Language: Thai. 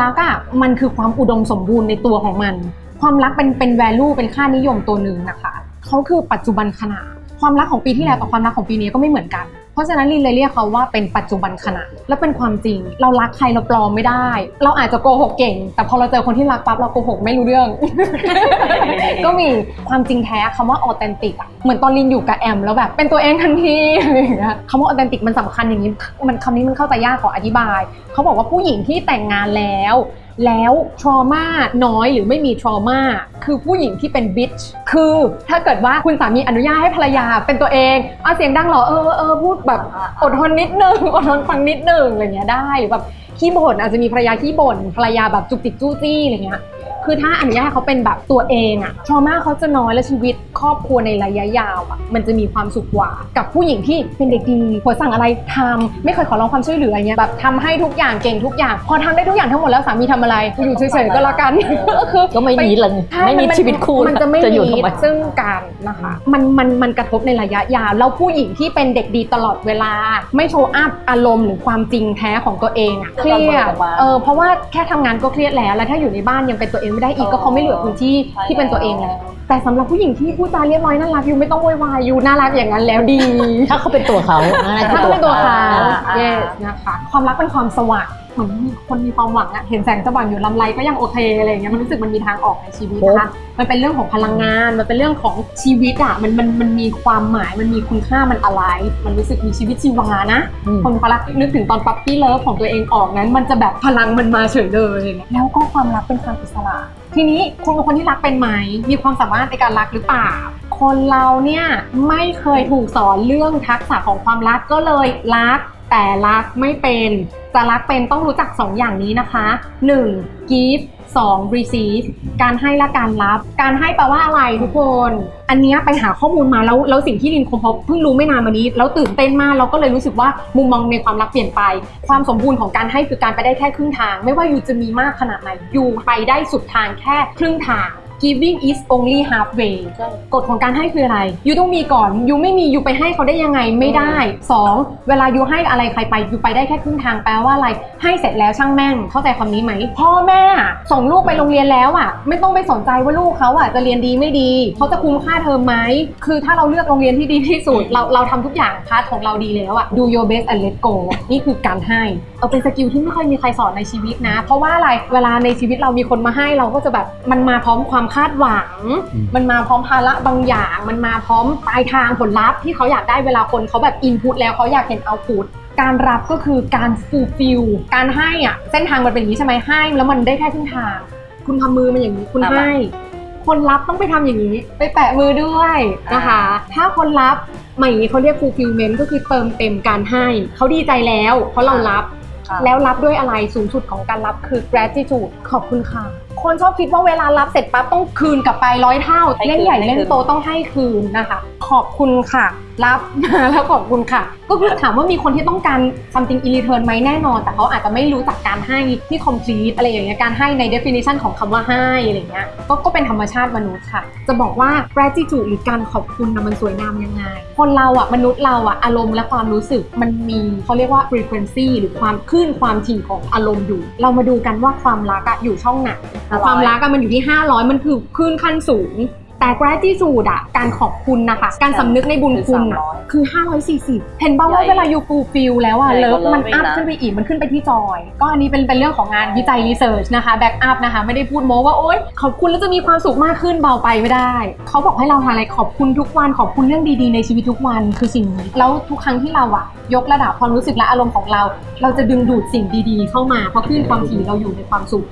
รักอะ่ะมันคือความอุดมสมบูรณ์ในตัวของมัน ความรักเป็นเป็นแวลูเป็นค่านิยมตัวหนึ่งนะคะเขาคือปัจจุบันขณะ ความรักของปีที่แล้วกับความรักของปีนี้ก็ไม่เหมือนกัน เพราะฉะนั้นลินเลยเรียกเขาว่าเป็นปัจจุบันขณะและเป็นความจริง เรารักใครเราปลอมไม่ได้ เราอาจจะโกหกเก่ง แต่พอเราเจอคนที่รักปั๊บเราโกหกไม่รู้เรื่อง ก็มีความจริงแท้คำว่าออเทนติกอะเหมือนตอนลินอยู่กับแอมแล้วแบบเป็นตัวเองทันทีอะไรอย่างเงี้ยคำว่าออเทนติกมันสำคัญอย่างนี้มันคำนี้มันเข้าใจยากขออธิบาย เขาบอกว่าผู้หญิงที่แต่งงานแล้ว แล้วทรมาน้อยหรือไม่มีทรมาคือผู้หญิงที่เป็นบิชคือถ้าเกิดว่าคุณสามีอนุญาตให้ภรรยาเป็นตัวเองเอาเสียงดังเหรอเออเออพูดแบบอดทนนิดนึงอดทนฟังนิดนึงอะไรเงี้ยได้หรือแบบขี้บ่นอาจจะมีภรรยาขี้บ่นภรรยาแบบจุกจิกจู้จี้อะไรเงี้ยคือถ้าอนุญาตให้เขาเป็นแบบตัวเองอะทรมาเขาจะน้อยและชีวิตครอบครัวในระยะยาวอะมันจะมีความสุขกว่า กับผู้หญิงที่เป็นเด็กดีหัวสั่งอะไรทำไม่เคยขอร้องความช่วยเหลืออย่างเงี้ยแบบทำให้ทุกอย่างเก่งทุกอย่าง พอทำได้ทุกอย่างทั้งหมดแล้วสามีทำอะไรอยู่เฉยๆก็แล้วกันก็คือก็ไม่มีเลยใช่ไม่มีนชีวิตคู่มันจะไม่จะอยู่มีทำไม ซึ่งกันนะคะ มันมันมันกระทบในระยะยาว แล้วผู้หญิงที่เป็นเด็กดีตลอดเวลา ไม่โชว์อัพอารมณ์หรือความจริงแท้ของตัวเองอะเครียดเออเพราะว่าแค่ทำงานก็เครียดแล้วแล้วถ้าอยู่ในบ้านยังเป็นตัวเองไม่ได้อีกก็เขาไม่เหลือพื้นที่ที่เป็นตัวเองแล้วแต่สำหรับผู้หญิงที่พูดจาเรียบร้อยน่ารักอยู่ไม่ต้องโวยวายอยู่น่ารักอย่างนั้นแล้วดี ถ้าเขาเป็นตัวเขานั่นถ้าเขาเป็นตัวเขาอ่า yes นะคะความรักเป็นความสว่าง เหมือนมีคนมีความหวังอะเห็นแสงสว่างอยู่ลำไรก็ยังโอเคอะไรอย่างเงี้ยมันรู้สึกมันมีทางออกในชีวิตนะคะมันเป็นเรื่องของพลังงาน มันเป็นเรื่องของชีวิตอะมันมันมันมีความหมายมันมีคุณค่ามันอะไร มันรู้สึกมีชีวิตชีวานะอืมคนเขารักนึกถึงตอนปั๊ปปี้เลิฟของตัวเองออกนั้น มันจะแบบพลังมันมาเฉยเลยแล้วก็ความรักเป็นความอิสระ ทีนี้คุณเป็นคนที่รักเป็นไหมมีความสามารถในการรักหรือเปล่าคนเราเนี่ยไม่เคยถูกสอนเรื่องทักษะของความรักก็เลยรัก แต่รักไม่เป็นจะรักเป็นต้องรู้จัก 2 อย่างนี้นะคะ 1. give 2. receive การให้และการรับ การให้แปลว่าอะไรทุกคน อันนี้ไปหาข้อมูลมาแล้วแล้วสิ่งที่ลินคมพบเพิ่งรู้ไม่นานมานี้แล้วตื่นเต้นมากเราก็เลยรู้สึกว่ามุมมองในความรักเปลี่ยนไป ความสมบูรณ์ของการให้คือการไปได้แค่ครึ่งทาง ไม่ว่าอยู่จะมีมากขนาดไหนอยู่ไปได้สุดทางแค่ครึ่งทาง giving is only halfway กฎของการให้คืออะไร ยูต้องมีก่อน ยูไม่มียูไปให้เขาได้ยังไงไม่ได้ 2. เวลายูให้อะไรใครไปยูไปได้แค่ครึ่งทางแปลว่าอะไร ให้เสร็จแล้วช่างแม่ง เข้าใจคำนี้ไหม พ่อแม่อะส่งลูกไปโรงเรียนแล้วอะ ไม่ต้องไปสนใจว่าลูกเขาอะจะเรียนดีไม่ดี เขาจะคุ้มค่าเทอมไหม คือถ้าเราเลือกโรงเรียนที่ดีที่สุด เราเราทำทุกอย่างพาร์ทของเราดีแล้วอะ do your best and let go นี่คือการให้ เอาเป็นสกิลที่ไม่ค่อยมีใครสอนในชีวิตนะ เพราะว่าอะไร เวลาในชีวิตเรามีคนมาให้เราก็จะแบบมันมาพร้อมความคาดหวังอืมมันมาพร้อมภาระบางอย่าง มันมาพร้อมปลายทางผลลัพธ์ที่เขาอยากได้เวลาคนเขาแบบอินพุตแล้วเขาอยากเห็นเอาพุตการรับก็คือการฟูลฟิลการให้อะเส้นทางมันเป็นอย่างนี้ใช่ไหมให้แล้วมันได้แค่ครึ่งทาง คุณทำมือมันอย่างนี้คุณทำอะให้คนรับต้องไปทำอย่างนี้ ไปแปะมือด้วยนะคะ ถ้าคนรับมาอย่างนี้เขาเรียก fulfillment ก็คือเติมเต็มการให้ เขาดีใจแล้ว เพราะเรารับค่ะ แล้วรับด้วยอะไรสูงสุดของการรับคือ gratitude ขอบคุณค่ะ คนชอบคิดว่าเวลารับเสร็จปั๊บต้องคืนกลับไปร้อยเท่าให้คืนเล่นใหญ่ให้คืนเล่นโตต้องให้คืนนะคะ ขอบคุณค่ะ รับมาแล้วขอบคุณค่ะ ก็คือถามว่ามีคนที่ต้องการ something in return ไหมแน่นอน แต่เขาอาจจะไม่รู้จักการให้ที่ complete อะไรอย่างเงี้ยการให้ใน definition ของคำว่าให้อะไรเงี้ยก็ก็เป็นธรรมชาติมนุษย์ค่ะ จะบอกว่า gratitude หรือการขอบคุณนะมันสวยงามยังไง คนเราอะมนุษย์เราอะอารมณ์และความรู้สึกมันมีเขาเรียกว่า frequency หรือความคลื่นความถี่ของอารมณ์อยู่ เรามาดูกันว่าความรักอะอยู่ช่องไหนความรักอะมันอยู่ที่ 500 มันคือคลื่นขั้นสูง แต่ gratitude อะการขอบคุณนะคะ การสำนึกในบุญคุณอะคือ 540 เห็นบ้างว่าใหญ่เวลาอยู่ fulfill แล้วอะใหญ่เลิกฟว่ามันเลิฟอีกอัพนะขึ้นไปอีกมันขึ้นไปที่จอย ก็อันนี้เป็นเป็นเรื่องของงานวิจัย research นะคะ back up นะคะ ไม่ได้พูดโม้ว่าโอ๊ยขอบคุณแล้วจะมีความสุขมากขึ้นเบาไปไม่ได้ เขาบอกให้เราทำอะไรขอบคุณทุกวันขอบคุณเรื่องดีๆในชีวิตทุกวันคือสิ่งนี้แล้วทุกครั้งที่เราอะยกระดับความรู้สึกและอารมณ์ของเรา เราจะดึงดูดสิ่งดีๆ เข้ามาเพราะคลื่นความถี่เราอยู่ในความสุข